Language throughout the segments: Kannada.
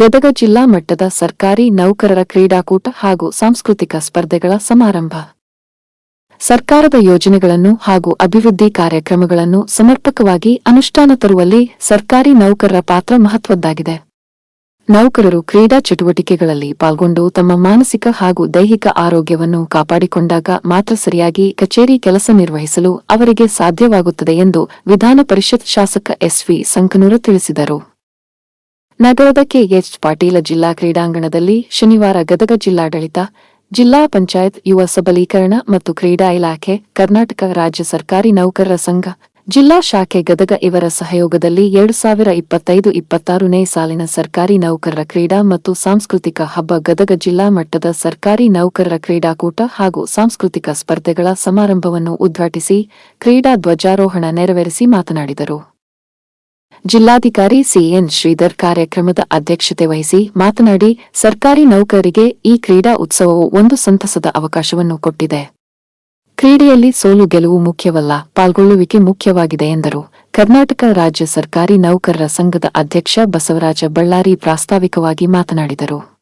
ಗದಗ ಜಿಲ್ಲಾ ಮಟ್ಟದ ಸರ್ಕಾರಿ ನೌಕರರ ಕ್ರೀಡಾಕೂಟ ಹಾಗೂ ಸಾಂಸ್ಕೃತಿಕ ಸ್ಪರ್ಧೆಗಳ ಸಮಾರಂಭ. ಸರ್ಕಾರದ ಯೋಜನೆಗಳನ್ನು ಹಾಗೂ ಅಭಿವೃದ್ಧಿ ಕಾರ್ಯಕ್ರಮಗಳನ್ನು ಸಮರ್ಪಕವಾಗಿ ಅನುಷ್ಠಾನ ತರುವಲ್ಲಿ ಸರ್ಕಾರಿ ನೌಕರರ ಪಾತ್ರ ಮಹತ್ವದ್ದಾಗಿದೆ. ನೌಕರರು ಕ್ರೀಡಾ ಚಟುವಟಿಕೆಗಳಲ್ಲಿ ಪಾಲ್ಗೊಂಡು ತಮ್ಮ ಮಾನಸಿಕ ಹಾಗೂ ದೈಹಿಕ ಆರೋಗ್ಯವನ್ನು ಕಾಪಾಡಿಕೊಂಡಾಗ ಮಾತ್ರ ಸರಿಯಾಗಿ ಕಚೇರಿ ಕೆಲಸ ನಿರ್ವಹಿಸಲು ಅವರಿಗೆ ಸಾಧ್ಯವಾಗುತ್ತದೆ ಎಂದು ವಿಧಾನ ಪರಿಷತ್ ಶಾಸಕ ಎಸ್ವಿ ಸಂಕನೂರ ತಿಳಿಸಿದರು. ನಗರದ ಕೆಎಚ್ ಪಾಟೀಲ ಜಿಲ್ಲಾ ಕ್ರೀಡಾಂಗಣದಲ್ಲಿ ಶನಿವಾರ ಗದಗ ಜಿಲ್ಲಾಡಳಿತ, ಜಿಲ್ಲಾ ಪಂಚಾಯತ್ ಯುವ ಸಬಲೀಕರಣ ಮತ್ತು ಕ್ರೀಡಾ ಇಲಾಖೆ, ಕರ್ನಾಟಕ ರಾಜ್ಯ ಸರ್ಕಾರಿ ನೌಕರರ ಸಂಘ, ಜಿಲ್ಲಾ ಶಾಖೆ ಗದಗ ಇವರ ಸಹಯೋಗದಲ್ಲಿ ಎರಡು ಸಾವಿರ ಇಪ್ಪತ್ತೈದು ಇಪ್ಪತ್ತಾರನೇ ಸಾಲಿನ ಸರ್ಕಾರಿ ನೌಕರರ ಕ್ರೀಡಾ ಮತ್ತು ಸಾಂಸ್ಕೃತಿಕ ಹಬ್ಬ ಗದಗ ಜಿಲ್ಲಾ ಮಟ್ಟದ ಸರ್ಕಾರಿ ನೌಕರರ ಕ್ರೀಡಾಕೂಟ ಹಾಗೂ ಸಾಂಸ್ಕೃತಿಕ ಸ್ಪರ್ಧೆಗಳ ಸಮಾರಂಭವನ್ನು ಉದ್ಘಾಟಿಸಿ ಕ್ರೀಡಾ ಧ್ವಜಾರೋಹಣ ನೆರವೇರಿಸಿ ಮಾತನಾಡಿದರು. ಜಿಲ್ಲಾಧಿಕಾರಿ ಸಿಎನ್ ಶ್ರೀಧರ್ ಕಾರ್ಯಕ್ರಮದ ಅಧ್ಯಕ್ಷತೆ ವಹಿಸಿ ಮಾತನಾಡಿ, ಸರ್ಕಾರಿ ನೌಕರರಿಗೆ ಈ ಕ್ರೀಡಾ ಉತ್ಸವವು ಒಂದು ಸಂತಸದ ಅವಕಾಶವನ್ನು ಕೊಟ್ಟಿದೆ. ಕ್ರೀಡೆಯಲ್ಲಿ ಸೋಲು ಗೆಲುವು ಮುಖ್ಯವಲ್ಲ, ಪಾಲ್ಗೊಳ್ಳುವಿಕೆ ಮುಖ್ಯವಾಗಿದೆ ಎಂದರು. ಕರ್ನಾಟಕ ರಾಜ್ಯ ಸರ್ಕಾರಿ ನೌಕರರ ಸಂಘದ ಅಧ್ಯಕ್ಷ ಬಸವರಾಜ ಬಳ್ಳಾರಿ ಪ್ರಾಸ್ತಾವಿಕವಾಗಿ ಮಾತನಾಡಿದರು.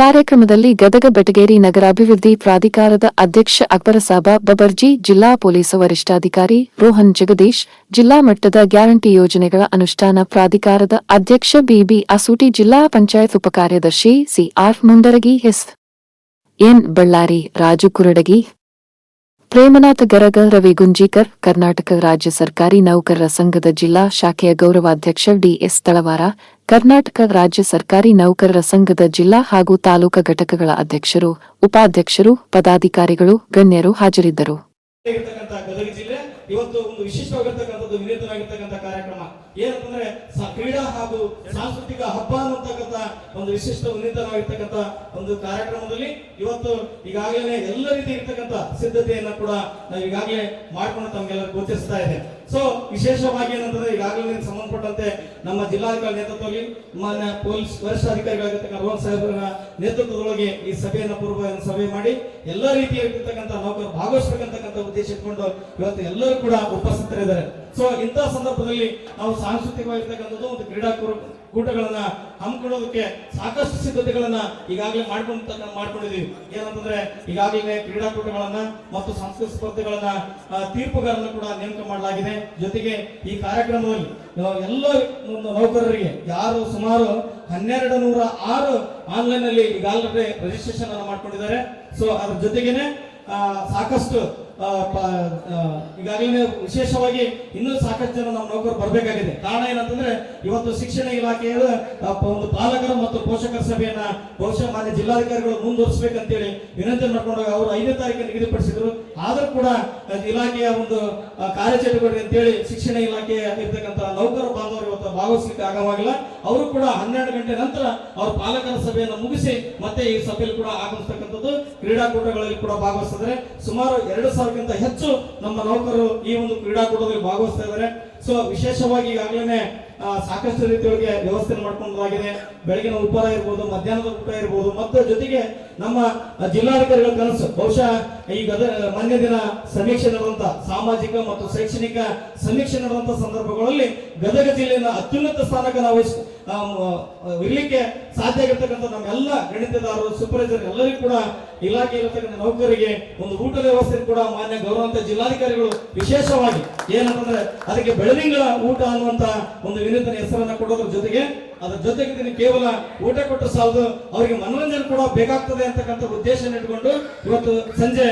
ಕಾರ್ಯಕ್ರಮದಲ್ಲಿ ಗದಗ ಬೆಟಗೇರಿ ನಗರಾಭಿವೃದ್ಧಿ ಪ್ರಾಧಿಕಾರದ ಅಧ್ಯಕ್ಷ ಅಕ್ಬರಸಾಬ ಬಬರ್ಜಿ ಜಿಲ್ಲಾ ಪೊಲೀಸ್ ವರಿಷ್ಠಾಧಿಕಾರಿ ರೋಹನ್ ಜಗದೀಶ್, ಜಿಲ್ಲಾ ಮಟ್ಟದ ಗ್ಯಾರಂಟಿ ಯೋಜನೆಗಳ ಅನುಷ್ಠಾನ ಪ್ರಾಧಿಕಾರದ ಅಧ್ಯಕ್ಷ ಬಿಬಿ ಅಸೂಟಿ, ಜಿಲ್ಲಾ panchayat ಉಪಕಾರ್ಯದರ್ಶಿ C R Mundargi S N Ballari Raju Kuradagi Premnath Garag, Ravi Gunjikar, Karnataka ರಾಜ್ಯ ಸರ್ಕಾರಿ ನೌಕರರ ಸಂಘದ ಜಿಲ್ಲಾ ಶಾಖೆಯ ಗೌರವಾಧ್ಯಕ್ಷ ಡಿಎಸ್ ತಳವಾರ, ಕರ್ನಾಟಕ ರಾಜ್ಯ ಸರ್ಕಾರಿ ನೌಕರರ ಸಂಘದ ಜಿಲ್ಲಾ ಹಾಗೂ ತಾಲೂಕಾ ಘಟಕಗಳ ಅಧ್ಯಕ್ಷರು, ಉಪಾಧ್ಯಕ್ಷರು, ಪದಾಧಿಕಾರಿಗಳು, ಗಣ್ಯರು ಹಾಜರಿದ್ದರು. ಏನಂತಂದ್ರೆ ಕ್ರೀಡಾ ಹಾಗೂ ಸಾಂಸ್ಕೃತಿಕ ಹಬ್ಬ ಅನ್ನತಕ್ಕಂಥ ಒಂದು ವಿಶಿಷ್ಟ ವಿನೂತನವಾಗಿರ್ತಕ್ಕಂಥ ಒಂದು ಕಾರ್ಯಕ್ರಮದಲ್ಲಿ ಇವತ್ತು ಈಗಾಗಲೇ ಎಲ್ಲ ರೀತಿ ಇರ್ತಕ್ಕಂಥ ಸಿದ್ಧತೆಯನ್ನ ಕೂಡ ನಾವು ಈಗಾಗಲೇ ಮಾಡ್ಕೊಂಡು ತಮ್ಗೆಲ್ಲರಿಗೂ ಗೋಚರಿಸ್ತಾ ಇದೆ. ಸೊ ವಿಶೇಷವಾಗಿ ಏನಂತಂದ್ರೆ ಈಗಾಗಲೇ ಸಂಬಂಧಪಟ್ಟಂತೆ ನಮ್ಮ ಜಿಲ್ಲಾಧಿಕಾರಿ ನೇತೃತ್ವದಲ್ಲಿ ಮಾನ್ಯ ಪೊಲೀಸ್ ವರಿಷ್ಠಾಧಿಕಾರಿಗಳಾಗಿರ್ತಕ್ಕಂಥ ರೋಹನ್ ಸಾಹೇಬರ ನೇತೃತ್ವದೊಳಗೆ ಈ ಸಭೆಯನ್ನು ಪೂರ್ವ ಸಭೆ ಮಾಡಿ ಎಲ್ಲ ರೀತಿಯಾಗಿರ್ತಕ್ಕಂಥ ನೌಕರು ಭಾಗವಹಿಸಬೇಕಂತಕ್ಕಂಥ ಉದ್ದೇಶ ಇಟ್ಕೊಂಡು ಇವತ್ತು ಎಲ್ಲರೂ ಕೂಡ ಉಪಸ್ಥಿತರಿದ್ದಾರೆ ಸೊ ಇಂತಹ ಸಂದರ್ಭದಲ್ಲಿ ನಾವು ಸಾಂಸ್ಕೃತಿಕವಾಗಿರ್ತಕ್ಕಂಥದ್ದು ಒಂದು ಕ್ರೀಡಾ ಕೂಟಗಳನ್ನು ಹಮ್ಮಿಕೊಳ್ಳೋದಕ್ಕೆ ಸಾಕಷ್ಟು ಸಿದ್ಧತೆಗಳನ್ನ ಈಗಾಗಲೇ ಮಾಡ್ಕೊಂಡು ಮಾಡ್ಕೊಂಡಿದ್ದೀವಿ. ಏನಂತಂದ್ರೆ, ಈಗಾಗಲೇ ಕ್ರೀಡಾಕೂಟಗಳನ್ನ ಮತ್ತು ಸಾಂಸ್ಕೃತಿಕ ಸ್ಪರ್ಧೆಗಳನ್ನ ತೀರ್ಪುಗಾರನ್ನು ಕೂಡ ನೇಮಕ ಮಾಡಲಾಗಿದೆ. ಜೊತೆಗೆ ಈ ಕಾರ್ಯಕ್ರಮದಲ್ಲಿ ಎಲ್ಲ ನೌಕರರಿಗೆ ಯಾರು ಸುಮಾರು ಹನ್ನೆರಡು ನೂರ ಆರು ಆನ್ಲೈನ್ ಅಲ್ಲಿ ಈಗಾಗಲೇ ರಿಜಿಸ್ಟ್ರೇಷನ್ ಅನ್ನು ಮಾಡ್ಕೊಂಡಿದ್ದಾರೆ. ಸೊ ಅದ್ರ ಜೊತೆಗೇನೆ ಸಾಕಷ್ಟು ಈಗಾಗಲೇ ವಿಶೇಷವಾಗಿ ಇನ್ನೂ ಸಾಕಷ್ಟು ಜನ ನಮ್ಮ ನೌಕರು ಬರಬೇಕಾಗಿದೆ. ಕಾರಣ ಏನಂತಂದ್ರೆ, ಇವತ್ತು ಶಿಕ್ಷಣ ಇಲಾಖೆಯ ಒಂದು ಪಾಲಕರ ಮತ್ತು ಪೋಷಕರ ಸಭೆಯನ್ನ ಬಹುಶಃ ಮಾನ್ಯ ಜಿಲ್ಲಾಧಿಕಾರಿಗಳು ಮುಂದುವರಿಸಬೇಕಂತೇಳಿ ವಿನಂತಿ ಮಾಡಿಕೊಂಡಾಗ ಅವರು ಐದನೇ ತಾರೀಕು ನಿಗದಿಪಡಿಸಿದ್ರು. ಆದರೂ ಕೂಡ ಇಲಾಖೆಯ ಒಂದು ಕಾರ್ಯಚಟುವಟಿಕೆ ಅಂತೇಳಿ ಶಿಕ್ಷಣ ಇಲಾಖೆಯ ಇರ್ತಕ್ಕಂಥ ನೌಕರ ಬಾಂಧವರು ಇವತ್ತು ಭಾಗವಹಿಸಲಿಕ್ಕೆ ಆಗವಾಗಿಲ್ಲ ಅವರು ಕೂಡ ಹನ್ನೆರಡು ಗಂಟೆ ನಂತರ ಅವ್ರ ಪಾಲಕರ ಸಭೆಯನ್ನು ಮುಗಿಸಿ ಮತ್ತೆ ಈ ಸಭೆಯಲ್ಲಿ ಕೂಡ ಆಗಮಿಸ್ತಕ್ಕಂಥದ್ದು. ಕ್ರೀಡಾಕೂಟಗಳಲ್ಲಿ ಕೂಡ ಭಾಗವಹಿಸಿದ್ರೆ ಸುಮಾರು ಎರಡು ಸಾವಿರಕ್ಕಿಂತ ಹೆಚ್ಚು ನಮ್ಮ ನೌಕರರು ಈ ಒಂದು ಕ್ರೀಡಾಕೂಟದಲ್ಲಿ ಭಾಗವಹಿಸ್ತಾ ಇದ್ದಾರೆ. ಸೊ ವಿಶೇಷವಾಗಿ ಈಗಾಗಲೇ ಸಾಕಷ್ಟು ರೀತಿಯೊಳಗೆ ವ್ಯವಸ್ಥೆ ಮಾಡ್ಕೊಂಡಾಗಿದೆ ಬೆಳಗಿನ ಉಪಹಾರ ಇರ್ಬೋದು, ಮಧ್ಯಾಹ್ನದ ಊಟ ಇರ್ಬೋದು, ಮತ್ತು ಜೊತೆಗೆ ನಮ್ಮ ಜಿಲ್ಲಾಧಿಕಾರಿಗಳ ಕನಸು. ಬಹುಶಃ ಈ ಗದ ಮೊನ್ನೆ ದಿನ ಸಮೀಕ್ಷೆ ನಡೆದಂತ ಸಾಮಾಜಿಕ ಮತ್ತು ಶೈಕ್ಷಣಿಕ ಸಮೀಕ್ಷೆ ನಡೆದಂತ ಸಂದರ್ಭಗಳಲ್ಲಿ ಗದಗ ಜಿಲ್ಲೆಯ ಅತ್ಯುನ್ನತ ಸ್ಥಾನಕ್ಕೆ ನಾವು ಇರ್ಲಿಕ್ಕೆ ಸಾಧ್ಯ ಆಗಿರ್ತಕ್ಕಂಥ ನಮ್ಮೆಲ್ಲ ಗಣಿತದಾರರು ಸೂಪರ್ವೈಸರ್ ಎಲ್ಲರಿಗೂ ಕೂಡ ಇಲಾಖೆ ಇರತಕ್ಕಂಥ ನೌಕರಿಗೆ ಒಂದು ಊಟದ ವ್ಯವಸ್ಥೆ ಕೂಡ ಮಾನ್ಯ ಗೌರವಂತ ಜಿಲ್ಲಾಧಿಕಾರಿಗಳು ವಿಶೇಷವಾಗಿ ಏನಂತಂದ್ರೆ ಅದಕ್ಕೆ ಬೆಳದಿಂಗಳ ಊಟ ಅನ್ನುವಂತ ಒಂದು ವಿನೂತನ ಹೆಸರನ್ನ ಕೊಡೋದ್ರ ಜೊತೆಗೆ ಅದರ ಜೊತೆಗೆ ನೀನು ಕೇವಲ ಊಟ ಕೊಟ್ಟು ಸಾಲದು, ಅವರಿಗೆ ಮನೋರಂಜನೆ ಕೂಡ ಬೇಕಾಗ್ತದೆ ಅಂತಕ್ಕಂಥ ಉದ್ದೇಶ ಇಟ್ಕೊಂಡು ಇವತ್ತು ಸಂಜೆ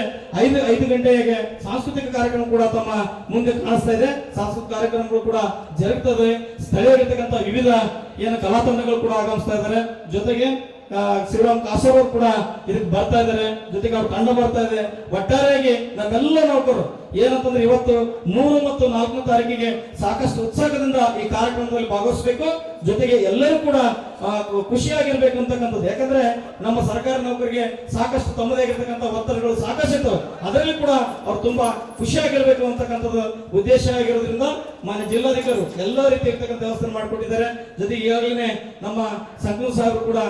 ಐದು ಐದು ಗಂಟೆಗೆ ಸಾಂಸ್ಕೃತಿಕ ಕಾರ್ಯಕ್ರಮ ಕೂಡ ತಮ್ಮ ಮುಂದೆ ಕಾಣಿಸ್ತಾ ಇದೆ. ಸಾಂಸ್ಕೃತಿಕ ಕಾರ್ಯಕ್ರಮಗಳು ಕೂಡ ಜರುಗ್ತದೆ. ಸ್ಥಳೀಯರಿರ್ತಕ್ಕಂಥ ವಿವಿಧ ಏನು ಕಲಾ ತಂಡಗಳು ಕೂಡ ಆಗಮಿಸ್ತಾ ಇದ್ದಾರೆ. ಜೊತೆಗೆ ಶಿವರಾಮ್ ಅವರು ಕೂಡ ಇದಕ್ಕೆ ಬರ್ತಾ ಇದ್ದಾರೆ. ಜೊತೆಗೆ ಅವ್ರ ತಂಡ ಬರ್ತಾ ಇದೆ. ಒಟ್ಟಾರೆಯಾಗಿ ನಮ್ಮೆಲ್ಲ ನೌಕರು ಏನಂತಂದ್ರೆ ಇವತ್ತು ಮೂರು ಮತ್ತು ನಾಲ್ಕನೇ ತಾರೀಕಿಗೆ ಸಾಕಷ್ಟು ಉತ್ಸಾಹದಿಂದ ಈ ಕಾರ್ಯಕ್ರಮದಲ್ಲಿ ಭಾಗವಹಿಸಬೇಕು. ಜೊತೆಗೆ ಎಲ್ಲರೂ ಕೂಡ ಖುಷಿಯಾಗಿರ್ಬೇಕು ಅಂತಕ್ಕಂಥದ್ದು. ಯಾಕಂದ್ರೆ ನಮ್ಮ ಸರ್ಕಾರಿ ನೌಕರಿಗೆ ಸಾಕಷ್ಟು ತಮ್ಮದೇ ಆಗಿರ್ತಕ್ಕಂಥ ಒತ್ತಡಗಳು ಸಾಕಷ್ಟು ಇತ್ತು ಅದರಲ್ಲಿ ಕೂಡ ಅವ್ರು ತುಂಬಾ ಖುಷಿಯಾಗಿರ್ಬೇಕು ಅಂತಕ್ಕಂಥದ್ದು ಉದ್ದೇಶ ಆಗಿರೋದ್ರಿಂದ ಮಾನ್ಯ ಜಿಲ್ಲಾಧಿಕಾರಿ ಎಲ್ಲ ರೀತಿ ಇರ್ತಕ್ಕಂಥ ವ್ಯವಸ್ಥೆ ಮಾಡಿಕೊಟ್ಟಿದ್ದಾರೆ. ಜೊತೆಗೆ ಈಗಾಗಲೇ ನಮ್ಮ ಸಂಕನೂರ್ ಸಾಹೇಬರು ಕೂಡ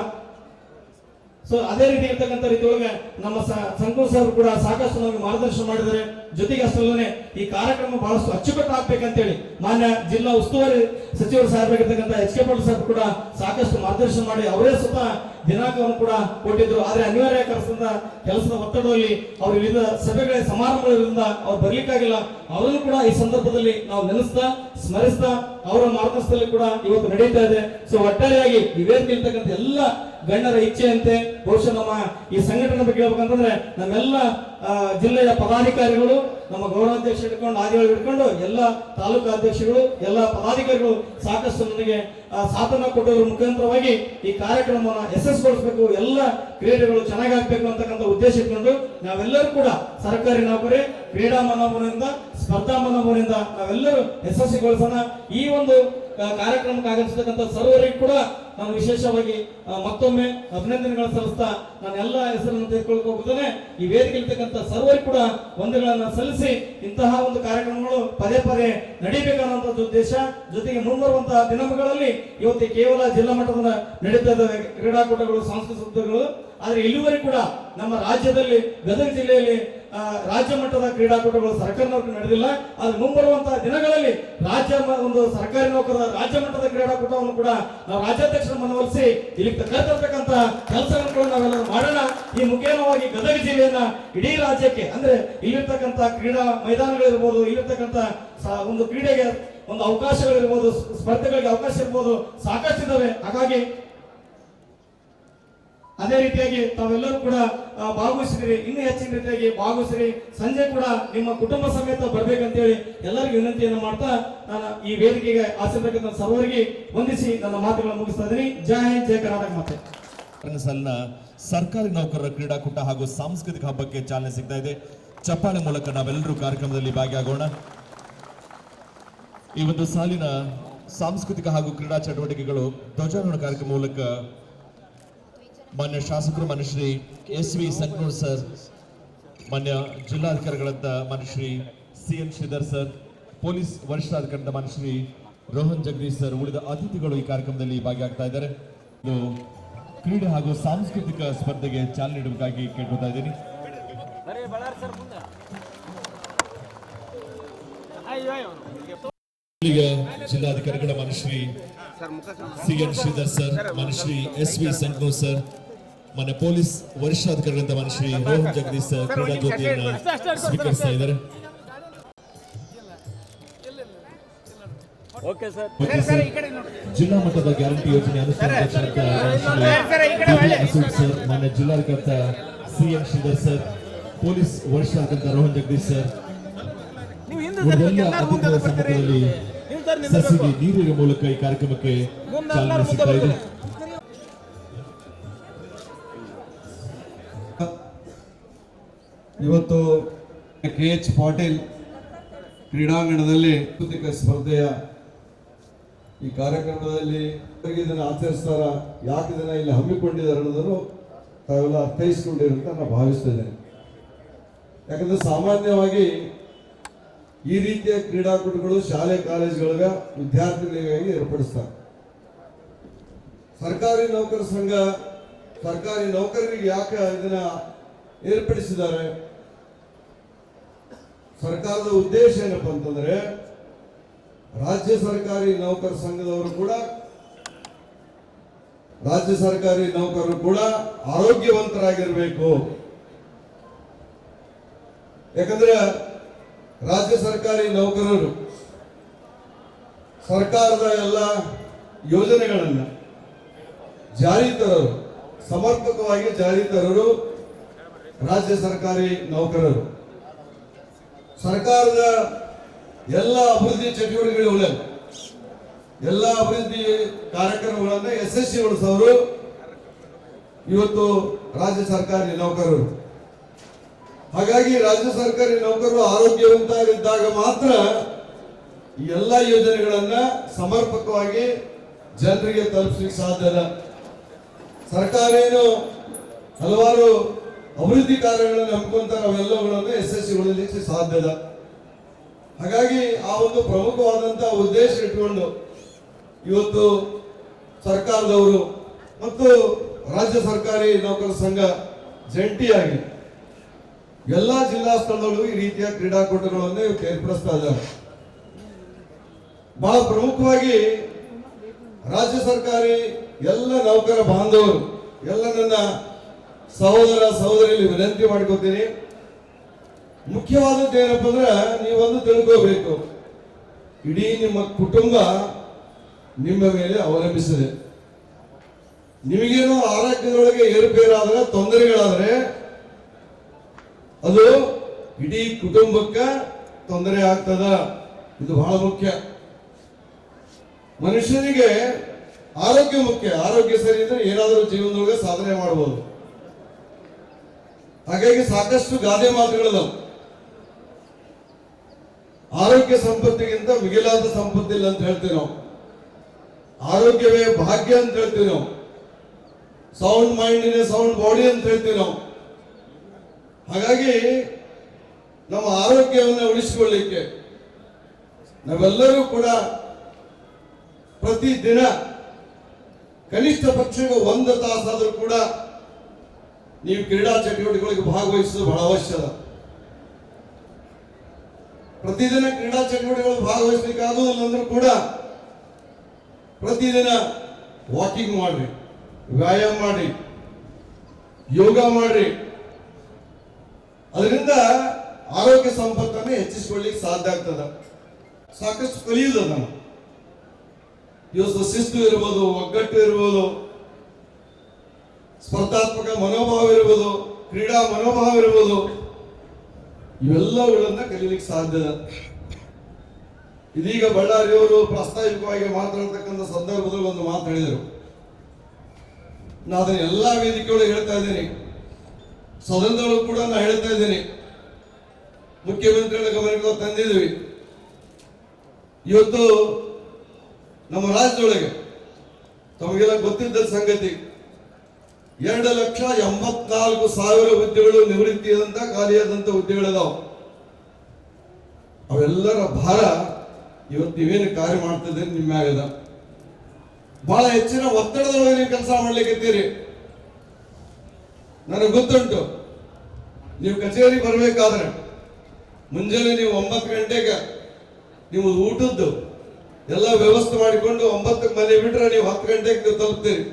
ಸೊ ಅದೇ ರೀತಿ ಇರ್ತಕ್ಕಂಥ ರೀತಿ ಒಳಗೆ ನಮ್ಮ ಸ- ಸಂಕೂರ್ ಸರ್ ಕೂಡ ಸಾಕಷ್ಟು ನಮಗೆ ಮಾರ್ಗದರ್ಶನ ಮಾಡಿದ್ದಾರೆ. ಜೊತೆಗೆ ಅಷ್ಟಲ್ಲೇ ಈ ಕಾರ್ಯಕ್ರಮ ಬಹಳಷ್ಟು ಅಚ್ಚುಕಟ್ಟು ಆಗ್ಬೇಕಂತೇಳಿ ಮಾನ್ಯ ಜಿಲ್ಲಾ ಉಸ್ತುವಾರಿ ಸಚಿವರು ಸಾಹೇಬರಾಗಿರ್ತಕ್ಕಂಥ ಎಚ್ ಕೆ ಪಾಟೀಲ್ ಸರ್ ಕೂಡ ಸಾಕಷ್ಟು ಮಾರ್ಗದರ್ಶನ ಮಾಡಿ, ಅವರೇ ಸ್ವತಃ ದಿನಾಂಕವನ್ನು ಕೂಡ ಕೊಟ್ಟಿದ್ರು. ಆದ್ರೆ ಅನಿವಾರ್ಯ ಕೆಲಸದಿಂದ ಕೆಲಸದ ಒತ್ತಡದಲ್ಲಿ ಅವರು ವಿವಿಧ ಸಭೆಗಳ ಸಮಾರಂಭಗಳಿಂದ ಅವ್ರು ಬರ್ಲಿಕ್ಕಾಗಿಲ್ಲ. ಅವರನ್ನು ಕೂಡ ಈ ಸಂದರ್ಭದಲ್ಲಿ ನಾವು ನೆನೆಸ್ತಾ, ಸ್ಮರಿಸ್ತಾ, ಅವರ ಮಾರ್ಗದರ್ಶನದಲ್ಲಿ ಕೂಡ ಇವತ್ತು ನಡೀತಾ ಇದೆ. ಸೊ ಒಟ್ಟಾರೆಯಾಗಿ ಈ ಇರ್ತಕ್ಕಂಥ ಎಲ್ಲ ಗಣ್ಯರ ಇಚ್ಛೆಯಂತೆ ಬಹುಶಃ ನಮ್ಮ ಈ ಸಂಘಟನೆ ಬಗ್ಗೆ ಹೇಳ್ಬೇಕಂತಂದ್ರೆ, ನಮ್ಮೆಲ್ಲ ಜಿಲ್ಲೆಯ ಪದಾಧಿಕಾರಿಗಳು, ನಮ್ಮ ಗೌರವಾಧ್ಯಕ್ಷ ಹಿಡ್ಕೊಂಡು ಆದಿಗಳು ಹಿಡ್ಕೊಂಡು, ಎಲ್ಲ ತಾಲೂಕು ಅಧ್ಯಕ್ಷಗಳು, ಎಲ್ಲ ಪದಾಧಿಕಾರಿಗಳು ಸಾಕಷ್ಟು ನನಗೆ ಸಾಧನ ಕೊಟ್ಟೋದ್ರ ಮುಖಾಂತರವಾಗಿ ಈ ಕಾರ್ಯಕ್ರಮವನ್ನು ಯಶಸ್ವಿಗೊಳಿಸಬೇಕು, ಎಲ್ಲ ಕ್ರೀಡೆಗಳು ಚೆನ್ನಾಗಿ ಆಗ್ಬೇಕು ಅಂತಕ್ಕಂಥ ಉದ್ದೇಶ ಇಟ್ಕೊಂಡು ನಾವೆಲ್ಲರೂ ಕೂಡ ಸರ್ಕಾರಿ ನೌಕರಿ, ಕ್ರೀಡಾ ಮನೋಭಾವನೆಯಿಂದ ಸ್ಪರ್ಧಾ ಮನೋಭಾವನೆಯಿಂದ ನಾವೆಲ್ಲರೂ ಯಶಸ್ವಿಗೊಳಿಸೋಣ. ಈ ಒಂದು ಕಾರ್ಯಕ್ರಮಕ್ಕೆ ಆಗಮಿಸತಕ್ಕಂಥ ಸರ್ವರಿಗೂ ಕೂಡ ನಾನು ವಿಶೇಷವಾಗಿ ಮತ್ತೊಮ್ಮೆ ಅಭಿನಂದನೆಗಳ ಸಲ್ಲಿಸ್ತಾ ನಾನು ಎಲ್ಲ ಹೆಸರನ್ನು ಹೋಗುತ್ತೇನೆ ಈ ವೇದಿಕೆ ಇರ್ತಕ್ಕಂಥ ಸರ್ವರಿಗೂ ಕೂಡ ಒಂದುಗಳನ್ನು ಸಲ್ಲಿಸಿ ಇಂತಹ ಒಂದು ಕಾರ್ಯಕ್ರಮಗಳು ಪದೇ ಪದೇ ನಡೀಬೇಕನ್ನುವಂಥದ್ದು ಉದ್ದೇಶ ಜೊತೆಗೆ ಮುಂಬರುವಂತಹ ದಿನಗಳಲ್ಲಿ ಇವತ್ತು ಕೇವಲ ಜಿಲ್ಲಾ ಮಟ್ಟದ ನಡೀತಾ ಇದ್ದ ಕ್ರೀಡಾಕೂಟಗಳು ಸಾಂಸ್ಕೃತಿಕಗಳು ಆದ್ರೆ ಇಲ್ಲಿವರೆಗೂ ಕೂಡ ನಮ್ಮ ರಾಜ್ಯದಲ್ಲಿ, ಗದಗ ಜಿಲ್ಲೆಯಲ್ಲಿ ರಾಜ್ಯ ಮಟ್ಟದ ಕ್ರೀಡಾಕೂಟಗಳು ಸರ್ಕಾರದವ್ರಿಗೆ ನಡೆದಿಲ್ಲ. ಆದ್ರೆ ಮುಂಬರುವಂತಹ ದಿನಗಳಲ್ಲಿ ರಾಜ್ಯ ಒಂದು ಸರ್ಕಾರಿ ನೌಕರರ, ರಾಜ್ಯ ಮಟ್ಟದ ಕ್ರೀಡಾಕೂಟವನ್ನು ಕೂಡ ನಾವು ರಾಜ್ಯಾಧ್ಯಕ್ಷರ ಮನವೊಲಿಸಿ ಇಲ್ಲಿ ಕರೆತರ್ತಕ್ಕಂತ ಕೆಲಸಗಳನ್ನು ನಾವೆಲ್ಲರೂ ನಾವೆಲ್ಲ ಮಾಡೋಣ. ಈ ಮುಖೇನವಾಗಿ ಗದಗ ಜಿಲ್ಲೆಯನ್ನ ಇಡೀ ರಾಜ್ಯಕ್ಕೆ, ಅಂದ್ರೆ ಇಲ್ಲಿರ್ತಕ್ಕಂತ ಕ್ರೀಡಾ ಮೈದಾನಗಳಿರ್ಬೋದು, ಇಲ್ಲಿರ್ತಕ್ಕಂಥ ಒಂದು ಕ್ರೀಡೆಗೆ ಒಂದು ಅವಕಾಶಗಳಿರ್ಬೋದು, ಸ್ಪರ್ಧೆಗಳಿಗೆ ಅವಕಾಶ ಇರ್ಬೋದು, ಸಾಕಷ್ಟಿದ್ದಾವೆ. ಹಾಗಾಗಿ ಅದೇ ರೀತಿಯಾಗಿ ತಾವೆಲ್ಲರೂ ಕೂಡ ಭಾಗವಹಿಸಿದ್ರಿ, ಇನ್ನೂ ಹೆಚ್ಚಿನ ರೀತಿಯಾಗಿ ಭಾಗವಹಿಸಿರಿ ಸಂಜೆ ಕೂಡ ನಿಮ್ಮ ಕುಟುಂಬ ಸಮೇತ ಬರ್ಬೇಕಂತ ಹೇಳಿ ಎಲ್ಲರಿಗೂ ವಿನಂತಿಯನ್ನು ಮಾಡ್ತಾ ನಾನು ಈ ವೇದಿಕೆಗೆ ಆಸಕ್ತಕ್ಕಂಥ ಸರ್ವರಿಗೆ ವಂದಿಸಿ ನನ್ನ ಮಾತುಗಳನ್ನು ಮುಗಿಸ್ತಾ ಇದ್ದೀನಿ. ಜಯ ಹಿಂದ್, ಜೈ ಕರ್ನಾಟಕ ಮಾತೆ. ಸಾಲಿನ ಸರ್ಕಾರಿ ನೌಕರರ ಕ್ರೀಡಾಕೂಟ ಹಾಗೂ ಸಾಂಸ್ಕೃತಿಕ ಹಬ್ಬಕ್ಕೆ ಚಾಲನೆ ಸಿಗ್ತಾ ಇದೆ. ಚಪ್ಪಾಳೆ ಮೂಲಕ ನಾವೆಲ್ಲರೂ ಕಾರ್ಯಕ್ರಮದಲ್ಲಿ ಭಾಗಿಯಾಗೋಣ. ಈ ಒಂದು ಸಾಲಿನ ಸಾಂಸ್ಕೃತಿಕ ಹಾಗೂ ಕ್ರೀಡಾ ಚಟುವಟಿಕೆಗಳು ಧ್ವಜಾರೋಹಣ ಕಾರ್ಯಕ್ರಮ ಮೂಲಕ ಮಾನ್ಯ ಶಾಸಕರು ಮಾನ್ಯ Shri S V Sankanur sir ಮಾನ್ಯ ಜಿಲ್ಲಾಧಿಕಾರಿಗಳಂತ ಮಾನ್ಯ Shri C N Shridhar sir police ವರಿಷ್ಠಾಧಿಕಾರಿಗಳಂತ ಮಾನ್ಯ ಶ್ರೀ ರೋಹನ್ ಜಗದೀಶ್ ಸರ್ ಉಳಿದ ಅತಿಥಿಗಳು ಈ ಕಾರ್ಯಕ್ರಮದಲ್ಲಿ ಭಾಗಿಯಾಗ್ತಾ ಇದ್ದಾರೆ. ಇದು ಕ್ರೀಡೆ ಹಾಗೂ ಸಾಂಸ್ಕೃತಿಕ ಸ್ಪರ್ಧೆಗೆ ಚಾಲನೆ ನೀಡುವುದಾಗಿ ಕೇಳ್ಕೊತಾ ಇದ್ದೀನಿ. ಜಿಲ್ಲಾಧಿಕಾರಿಗಳ Manushree Shri C N Shridhar sir Manushree Shri S V Sankanur sir ಮಾನ್ಯ ಪೊಲೀಸ್ ವರಿಷ್ಠಾಧಿಕಾರಿಗಳಂತ ಮಾನ್ಯ ಶ್ರೀ ರೋಹನ್ ಜಗದೀಶ್ ಸರ್ ಕ್ರೀಡಾ ಜ್ಯೋತಿಯನ್ನು ಸ್ವೀಕರಿಸ್ತಾ ಇದ್ದಾರೆ. ಜಿಲ್ಲಾ ಮಟ್ಟದ ಗ್ಯಾರಂಟಿ ಯೋಜನೆ ಅನುಷ್ಠಾನ ಮಾನ್ಯ ಜಿಲ್ಲಾಧಿಕಾರಿ C M Shridhar sir police ವರಿಷ್ಠಾಧಿಕಾರಿ ರೋಹನ್ ಜಗದೀಶ್ ಸರ್. ಸರ್ ಸಸಿಗೆ ನೀರಿನ ಮೂಲಕ ಈ ಕಾರ್ಯಕ್ರಮಕ್ಕೆ ಚಾಲನೆ ಸಿಗ್ತಾ ಇದೆ. ಇವತ್ತು ಕೆ ಎಚ್ ಪಾಟೀಲ್ ಕ್ರೀಡಾಂಗಣದಲ್ಲಿ ಸಾಂಸ್ಕೃತಿಕ ಸ್ಪರ್ಧೆಯ ಈ ಕಾರ್ಯಕ್ರಮದಲ್ಲಿ ಇದನ್ನು ಆಚರಿಸ್ತಾರ, ಯಾಕೆ ಇದನ್ನ ಇಲ್ಲಿ ಹಮ್ಮಿಕೊಂಡಿದ್ದಾರೆ ಅನ್ನೋದನ್ನು ತಾವೆಲ್ಲ ಅರ್ಥೈಸ್ಕೊಂಡಿರು ಅಂತ ನಾನು ಭಾವಿಸ್ತೇನೆ. ಯಾಕಂದ್ರೆ ಸಾಮಾನ್ಯವಾಗಿ ಈ ರೀತಿಯ ಕ್ರೀಡಾಕೂಟಗಳು ಶಾಲೆ, ಕಾಲೇಜುಗಳಿಗೆ ವಿದ್ಯಾರ್ಥಿಗಳಿಗಾಗಿ ಏರ್ಪಡಿಸ್ತಾರೆ. ಸರ್ಕಾರಿ ನೌಕರ ಸಂಘ, ಸರ್ಕಾರಿ ನೌಕರರಿಗೆ ಯಾಕೆ ಇದನ್ನ ಏರ್ಪಡಿಸಿದ್ದಾರೆ? ಸರ್ಕಾರದ ಉದ್ದೇಶ ಏನಪ್ಪ ಅಂತಂದ್ರೆ ರಾಜ್ಯ ಸರ್ಕಾರಿ ನೌಕರ ಸಂಘದವರು ಕೂಡ, ರಾಜ್ಯ ಸರ್ಕಾರಿ ನೌಕರರು ಕೂಡ ಆರೋಗ್ಯವಂತರಾಗಿರ್ಬೇಕು. ಯಾಕಂದ್ರೆ ರಾಜ್ಯ ಸರ್ಕಾರಿ ನೌಕರರು ಸರ್ಕಾರದ ಎಲ್ಲ ಯೋಜನೆಗಳನ್ನ ಜಾರಿ ತರರು, ಸಮರ್ಪಕವಾಗಿ ಜಾರಿ ರಾಜ್ಯ ಸರ್ಕಾರಿ ನೌಕರರು. ಸರ್ಕಾರದ ಎಲ್ಲ ಅಭಿವೃದ್ಧಿ ಚಟುವಟಿಕೆಗಳು ಎಲ್ಲ ಅಭಿವೃದ್ಧಿ ಕಾರ್ಯಕ್ರಮಗಳನ್ನು ಯಶಸ್ವಿಗೊಳಿಸೋರು ಇವತ್ತು ರಾಜ್ಯ ಸರ್ಕಾರಿ ನೌಕರರು. ಹಾಗಾಗಿ ರಾಜ್ಯ ಸರ್ಕಾರಿ ನೌಕರರು ಆರೋಗ್ಯವಂತರಿದ್ದಾಗ ಮಾತ್ರ ಈ ಎಲ್ಲ ಯೋಜನೆಗಳನ್ನ ಸಮರ್ಪಕವಾಗಿ ಜನರಿಗೆ ತಲುಪಿಸಲಿಕ್ಕೆ ಸಾಧ್ಯ ಸರ್ಕಾರ ಏನು ಹಲವಾರು ಅಭಿವೃದ್ಧಿ ಕಾರ್ಯಗಳನ್ನು ಹಮ್ಮಿಕೊಂತಾರೆ ಎಸ್ ಯಶಸ್ವಿಗೊಳಿಸಲಿಕ್ಕೆ ಸಾಧ್ಯದ ಹಾಗಾಗಿ ಆ ಒಂದು ಪ್ರಮುಖವಾದಂತಹ ಉದ್ದೇಶ ಇಟ್ಕೊಂಡು ಇವತ್ತು ಸರ್ಕಾರದವರು ಮತ್ತು ರಾಜ್ಯ ಸರ್ಕಾರಿ ನೌಕರ ಸಂಘ ಜಂಟಿಯಾಗಿ ಎಲ್ಲ ಜಿಲ್ಲಾ ಸ್ಥಳಗಳು ಈ ರೀತಿಯ ಕ್ರೀಡಾಕೂಟಗಳನ್ನು ಏರ್ಪಡಿಸ್ತಾ ಇದ್ದಾರೆ. ಬಹಳ ಪ್ರಮುಖವಾಗಿ ರಾಜ್ಯ ಸರ್ಕಾರಿ ಎಲ್ಲ ನೌಕರ ಬಾಂಧವರು, ಎಲ್ಲ ನನ್ನ ಸಹೋದರ ಸಹೋದರಿಯಲ್ಲಿ ವಿನಂತಿ ಮಾಡ್ಕೋತೀನಿ. ಮುಖ್ಯವಾದದ್ದು ಏನಪ್ಪ ಅಂದ್ರೆ ನೀವೊಂದು ತಿಳ್ಕೋಬೇಕು. ಇಡೀ ನಿಮ್ಮ ಕುಟುಂಬ ನಿಮ್ಮ ಮೇಲೆ ಅವಲಂಬಿಸಿದೆ. ನಿಮಗೇನು ಆರೋಗ್ಯದೊಳಗೆ ಏರುಪೇರಾದ್ರೆ ತೊಂದರೆಗಳಾದ್ರೆ ಅದು ಇಡೀ ಕುಟುಂಬಕ್ಕೆ ತೊಂದರೆ ಆಗ್ತದ. ಇದು ಬಹಳ ಮುಖ್ಯ. ಮನುಷ್ಯನಿಗೆ ಆರೋಗ್ಯ ಮುಖ್ಯ. ಆರೋಗ್ಯ ಸರಿ ಇದ್ರೆ ಏನಾದರೂ ಜೀವನದೊಳಗೆ ಸಾಧನೆ ಮಾಡಬಹುದು ಹಾಗಾಗಿ ಸಾಕಷ್ಟು ಗಾದೆ ಮಾತುಗಳಿದಾವೆ. ಆರೋಗ್ಯ ಸಂಪತ್ತಿಗಿಂತ ಮಿಗಿಲಾದ ಸಂಪತ್ತಿಲ್ಲ ಅಂತ ಹೇಳ್ತೀವಿ ನಾವು. ಆರೋಗ್ಯವೇ ಭಾಗ್ಯ ಅಂತ ಹೇಳ್ತೀವಿ ನಾವು. ಸೌಂಡ್ ಮೈಂಡಿನೇ ಸೌಂಡ್ ಬಾಡಿ ಅಂತ ಹೇಳ್ತೀವಿ ನಾವು. ಹಾಗಾಗಿ ನಮ್ಮ ಆರೋಗ್ಯವನ್ನು ಉಳಿಸಿಕೊಳ್ಳಿಕ್ಕೆ ನಾವೆಲ್ಲರೂ ಕೂಡ ಪ್ರತಿದಿನ ಕನಿಷ್ಠ ಪಕ್ಷಕ್ಕೆ ಒಂದು ತಾಸಾದರೂ ಕೂಡ ನೀವು ಕ್ರೀಡಾ ಚಟುವಟಿಕೆಗಳಿಗೆ ಭಾಗವಹಿಸೋದು ಬಹಳ ಅವಶ್ಯಕ ಪ್ರತಿದಿನ ಕ್ರೀಡಾ ಚಟುವಟಿಕೆಗಳು ಭಾಗವಹಿಸಲಿಕ್ಕೆ ಅಂದ್ರೂ ಕೂಡ ಪ್ರತಿದಿನ ವಾಕಿಂಗ್ ಮಾಡ್ರಿ, ವ್ಯಾಯಾಮ ಮಾಡಿ ಯೋಗ ಮಾಡ್ರಿ. ಅದರಿಂದ ಆರೋಗ್ಯ ಸಂಪತ್ತನ್ನು ಹೆಚ್ಚಿಸಿಕೊಳ್ಳಿಕ್ಕೆ ಸಾಧ್ಯ ಆಗ್ತದ. ಸಾಕಷ್ಟು ಕಲಿಯುವುದು ನಾವು ಇವತ್ತು ಶಿಸ್ತು ಇರ್ಬೋದು, ಒಗ್ಗಟ್ಟು ಇರ್ಬೋದು ಸ್ಪರ್ಧಾತ್ಮಕ ಮನೋಭಾವ ಇರ್ಬೋದು ಕ್ರೀಡಾ ಮನೋಭಾವ ಇರ್ಬೋದು ಇವೆಲ್ಲವುಗಳನ್ನ ಕಲೀಲಿಕ್ಕೆ ಸಾಧ್ಯ. ಇದೀಗ ಬಳ್ಳಾರಿಯವರು ಪ್ರಾಸ್ತಾವಿಕವಾಗಿ ಮಾತಾಡ್ತಕ್ಕಂಥ ಸಂದರ್ಭದಲ್ಲಿ ಒಂದು ಮಾತು ಹೇಳಿದರು. ನಾನು ಅದನ್ನ ಎಲ್ಲಾ ಹೇಳ್ತಾ ಇದ್ದೀನಿ. ಸದನದೊಳಗೆ ಕೂಡ ನಾನು ಹೇಳ್ತಾ ಇದ್ದೀನಿ. ಮುಖ್ಯಮಂತ್ರಿಗಳ ಗಮನಕ್ಕೆ ತಂದಿದ್ವಿ ಇವತ್ತು ನಮ್ಮ ರಾಜ್ಯದೊಳಗೆ ತಮಗೆಲ್ಲ ಗೊತ್ತಿದ್ದ ಸಂಗತಿ ಎರಡು ಲಕ್ಷ ಎಂಬತ್ನಾಲ್ಕು ಸಾವಿರ ಹುದ್ದೆಗಳು ನಿವೃತ್ತಿಯಾದಂತ ಖಾಲಿಯಾದಂತ ಹುದ್ದೆಗಳಿದಾವೆ. ಅವೆಲ್ಲರ ಭಾರ ಇವತ್ತು ನೀವೇನು ಕಾರ್ಯ ಮಾಡ್ತಿದ್ದೀರಿ ನಿಮ್ಮ ಆಗದ ಬಹಳ ಹೆಚ್ಚಿನ ಒತ್ತಡದೊಳಗೆ ನೀವು ಕೆಲಸ ಮಾಡ್ಲಿಕ್ಕಿದ್ದೀರಿ ನನಗೆ ಗೊತ್ತುಂಟು. ನೀವು ಕಚೇರಿ ಬರಬೇಕಾದ್ರೆ ಮುಂಜಾನೆ ನೀವು ಒಂಬತ್ತು ಗಂಟೆಗೆ ನೀವು ಊಟದ್ದು ಎಲ್ಲ ವ್ಯವಸ್ಥೆ ಮಾಡಿಕೊಂಡು ಒಂಬತ್ತಕ್ಕೆ ಮನೆ ಬಿಟ್ರೆ ನೀವು ಹತ್ತು ಗಂಟೆಗೆ ನೀವು ತಲುಪ್ತೀರಿ.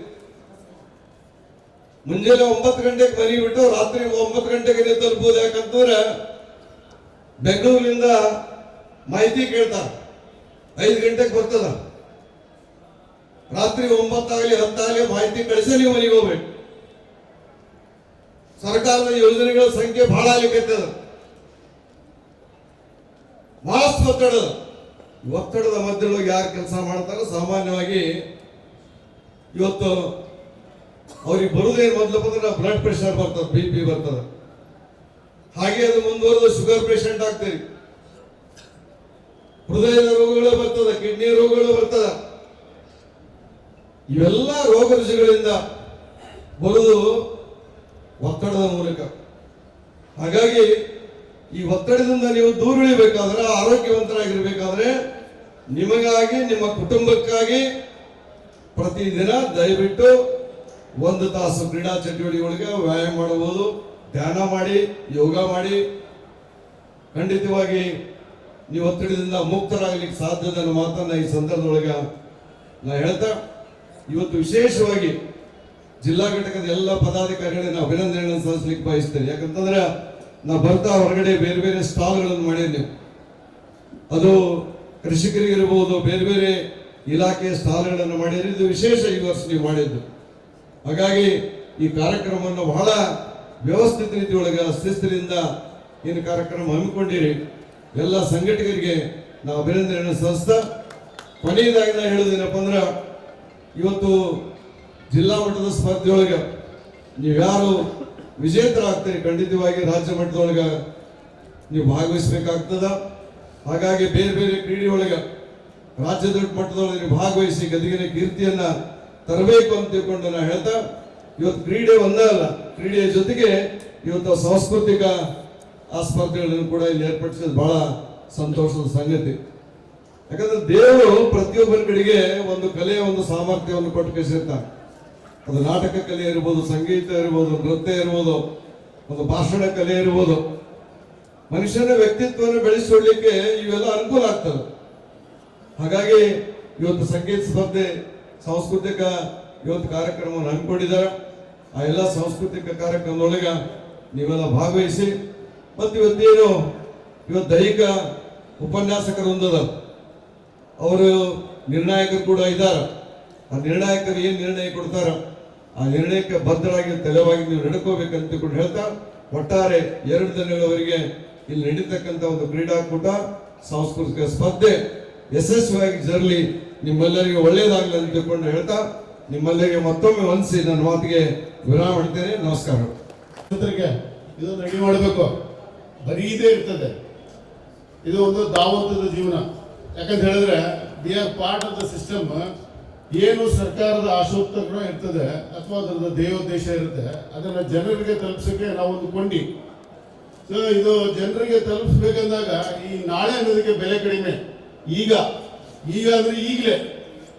ಮುಂಜಾನೆ ಒಂಬತ್ತು ಗಂಟೆಗೆ ಮನೆ ಬಿಟ್ಟು ರಾತ್ರಿ ಒಂಬತ್ತು ಗಂಟೆಗೆ ನೀವು ತಲುಪಬಹುದು ಯಾಕಂತಂದ್ರೆ ಬೆಂಗಳೂರಿನಿಂದ ಮಾಹಿತಿ ಕೇಳ್ತಾರ. ಐದು ಗಂಟೆಗೆ ಬರ್ತದ. ರಾತ್ರಿ ಒಂಬತ್ತಾಗಲಿ ಹತ್ತಾಗಲಿ ಮಾಹಿತಿ ಕಳಿಸಿ ನೀವು ಮನೆಗೆ ಹೋಗ್ಬೇಕು. ಸರ್ಕಾರದ ಯೋಜನೆಗಳ ಸಂಖ್ಯೆ ಬಹಳ ಆಗ್ಲಿಕ್ಕೆ ಬಹಳಷ್ಟು ಒತ್ತಡದ ಒತ್ತಡದ ಮಧ್ಯದೊಳಗೆ ಯಾರು ಕೆಲಸ ಮಾಡ್ತಾರೋ ಸಾಮಾನ್ಯವಾಗಿ ಇವತ್ತು ಅವ್ರಿಗೆ ಬರುವುದೇ ಮೊದಲಪ್ಪ ಅಂದ್ರೆ ಬ್ಲಡ್ ಪ್ರೆಷರ್ ಬರ್ತದೆ ಬಿ ಪಿ ಬರ್ತದೆ. ಹಾಗೆ ಅದು ಮುಂದುವರೆದು ಶುಗರ್ ಪೇಷಂಟ್ ಆಗ್ತದೆ ಹೃದಯದ ರೋಗಗಳು ಬರ್ತದೆ ಕಿಡ್ನಿ ರೋಗಗಳು ಬರ್ತದೆ. ಇವೆಲ್ಲ ರೋಗ ರುಜಿಗಳಿಂದ ಬರುವುದು ಒತ್ತಡದ ಮೂಲಕ. ಹಾಗಾಗಿ ಈ ಒತ್ತಡದಿಂದ ನೀವು ದೂರ ಇಳಿಬೇಕಾದ್ರೆ, ಆರೋಗ್ಯವಂತರಾಗಿರ್ಬೇಕಾದ್ರೆ ನಿಮಗಾಗಿ, ನಿಮ್ಮ ಕುಟುಂಬಕ್ಕಾಗಿ ಪ್ರತಿದಿನ ದಯವಿಟ್ಟು ಒಂದು ತಾಸು ಕ್ರೀಡಾ ಚಟುವಟಿಕೆಗಳಿಗೆ ವ್ಯಾಯಾಮ ಮಾಡಬಹುದು, ಧ್ಯಾನ ಮಾಡಿ, ಯೋಗ ಮಾಡಿ. ಖಂಡಿತವಾಗಿ ನೀವು ಒತ್ತಡದಿಂದ ಮುಕ್ತರಾಗಲಿಕ್ಕೆ ಸಾಧ್ಯದ ಮಾತನ್ನ ಈ ಸಂದರ್ಭದೊಳಗೆ ನಾ ಹೇಳ್ತಾ, ಇವತ್ತು ವಿಶೇಷವಾಗಿ ಜಿಲ್ಲಾ ಘಟಕದ ಎಲ್ಲ ಪದಾಧಿಕಾರಿಗಳನ್ನ ಅಭಿನಂದನೆಗಳನ್ನು ಸಲ್ಲಿಸಲಿಕ್ಕೆ ಬಯಸ್ತೇನೆ. ಯಾಕಂತಂದ್ರೆ ನಾ ಬರ್ತಾ ಹೊರಗಡೆ ಬೇರೆ ಬೇರೆ ಸ್ಟಾಲ್ಗಳನ್ನು ಮಾಡಿದ್ದೀನಿ ಅದು ಕೃಷಿಕರಿಗಿರ್ಬೋದು, ಬೇರೆ ಬೇರೆ ಇಲಾಖೆಯ ಸ್ಟಾಲ್ಗಳನ್ನು ಮಾಡಿದ್ರೆ ಇದು ವಿಶೇಷ ಈ ವರ್ಷ ನೀವು ಮಾಡಿದ್ದು. ಹಾಗಾಗಿ ಈ ಕಾರ್ಯಕ್ರಮವನ್ನು ಬಹಳ ವ್ಯವಸ್ಥಿತ ರೀತಿಯೊಳಗೆ ಶಿಸ್ತಿನಿಂದ ಏನು ಕಾರ್ಯಕ್ರಮ ಹಮ್ಮಿಕೊಂಡಿರಿ. ಎಲ್ಲ ಸಂಘಟಕರಿಗೆ ನಾವು ಅಭಿನಂದನೆಯನ್ನು ಸಲ್ಲಿಸ್ತಾ, ಕೊನೆಯದಾಗಿ ನಾ ಹೇಳೋದೇನಪ್ಪ ಅಂದ್ರೆ, ಇವತ್ತು ಜಿಲ್ಲಾ ಮಟ್ಟದ ಸ್ಪರ್ಧೆಯೊಳಗೆ ನೀವು ಯಾರು ವಿಜೇತರಾಗ್ತೀರಿ ಖಂಡಿತವಾಗಿ ರಾಜ್ಯ ಮಟ್ಟದೊಳಗೆ ನೀವು ಭಾಗವಹಿಸಬೇಕಾಗ್ತದ. ಹಾಗಾಗಿ ಬೇರೆ ಬೇರೆ ಕ್ರೀಡೆಯೊಳಗೆ ರಾಜ್ಯದ ಮಟ್ಟದೊಳಗೆ ನೀವು ಭಾಗವಹಿಸಿ ಗದಿಗಿನ ಕೀರ್ತಿಯನ್ನ ತರಬೇಕು ಅಂತ ತಿಳ್ಕೊಂಡು ನಾನು ಹೇಳ್ತಾ, ಇವತ್ತು ಕ್ರೀಡೆ ಒಂದೇ ಅಲ್ಲ, ಕ್ರೀಡೆಯ ಜೊತೆಗೆ ಇವತ್ತು ಸಾಂಸ್ಕೃತಿಕ ಆ ಸ್ಪರ್ಧೆಗಳನ್ನು ಕೂಡ ಇಲ್ಲಿ ಏರ್ಪಡಿಸಿದ ಬಹಳ ಸಂತೋಷದ ಸಂಗತಿ. ಯಾಕಂದ್ರೆ ದೇವರು ಪ್ರತಿಯೊಬ್ಬರ ಕಡೆಗೆ ಒಂದು ಕಲೆಯ ಒಂದು ಸಾಮರ್ಥ್ಯವನ್ನು ಕೊಟ್ಟು ಕಳಿಸಿರ್ತಾನೆ ಅದು ನಾಟಕ ಕಲೆ ಇರ್ಬೋದು, ಸಂಗೀತ ಇರ್ಬೋದು, ನೃತ್ಯ ಇರ್ಬೋದು, ಒಂದು ಭಾಷಣ ಕಲೆ ಇರ್ಬೋದು. ಮನುಷ್ಯನ ವ್ಯಕ್ತಿತ್ವವನ್ನು ಬೆಳೆಸಿಕೊಳ್ಳಿಕ್ಕೆ ಇವೆಲ್ಲ ಅನುಕೂಲ ಆಗ್ತದೆ. ಹಾಗಾಗಿ ಇವತ್ತು ಸಂಗೀತ ಸ್ಪರ್ಧೆ ಸಾಂಸ್ಕೃತಿಕ ಇವತ್ತು ಕಾರ್ಯಕ್ರಮವನ್ನು ಹಮ್ಮಿಕೊಂಡಿದ್ದಾರೆ? ಆ ಎಲ್ಲ ಸಾಂಸ್ಕೃತಿಕ ಕಾರ್ಯಕ್ರಮದೊಳಗೆ ನೀವೆಲ್ಲ ಭಾಗವಹಿಸಿ, ಮತ್ತು ಇವತ್ತೇನು ಇವತ್ತು ದೈಹಿಕ ಉಪನ್ಯಾಸಕರು ಒಂದದ. ಅವರು ನಿರ್ಣಾಯಕರು ಕೂಡ ಇದ್ದಾರೆ. ಆ ನಿರ್ಣಾಯಕರು ಏನು ನಿರ್ಣಯ ಕೊಡ್ತಾರ? ಆ ನಿರ್ಣಯಕ್ಕೆ ಬದ್ಧರಾಗಿ ತಲೆವಾಗಿ ನೀವು ನಡ್ಕೋಬೇಕಂತ ಕೂಡ ಹೇಳ್ತಾ, ಒಟ್ಟಾರೆ ಎರಡು ದಿನಗಳವರೆಗೆ ಇಲ್ಲಿ ನಡೀತಕ್ಕಂಥ ಒಂದು ಕ್ರೀಡಾಕೂಟ, ಸಾಂಸ್ಕೃತಿಕ ಸ್ಪರ್ಧೆ ಯಶಸ್ವಿಯಾಗಿ ಜರಲಿ ನಿಮ್ಮೆಲ್ಲರಿಗೂ ಒಳ್ಳೆಯದಾಗಲಿ ಅಂತ ತಿಳ್ಕೊಂಡು ಹೇಳ್ತಾ, ನಿಮ್ಮೆಲ್ಲರಿಗೆ ಮತ್ತೊಮ್ಮೆ ವಂದಿಸಿ ನನ್ನ ಮಾತಿಗೆ ವಿರಾಮ ಮಾಡ್ತೇನೆ ನಮಸ್ಕಾರ. ಇದು ರೆಡಿ ಮಾಡಬೇಕು. ಬರೀದೇ ಇರ್ತದೆ. ಇದು ಒಂದು ದಾವಂತದ ಜೀವನ. ಯಾಕಂತ ಹೇಳಿದ್ರೆ we are part of the system ಏನು ಸರ್ಕಾರದ ಆಶೋತ್ತರಗಳು ಇರ್ತದೆ, ಅಥವಾ ಅದರದ ದೇವೋದ್ದೇಶ ಇರುತ್ತೆ, ಅದನ್ನ ಜನರಿಗೆ ತಲುಪಿಸೋಕೆ ನಾವೊಂದು ಕೊಂಡಿ. ಸೊ ಇದು ಜನರಿಗೆ ತಲುಪಿಸ್ಬೇಕಂದಾಗ ಈ ನಾಳೆ ಅನ್ನೋದಕ್ಕೆ ಬೆಲೆ ಕಡಿಮೆ. ಈಗ ಈಗ ಅಂದ್ರೆ ಈಗಲೇ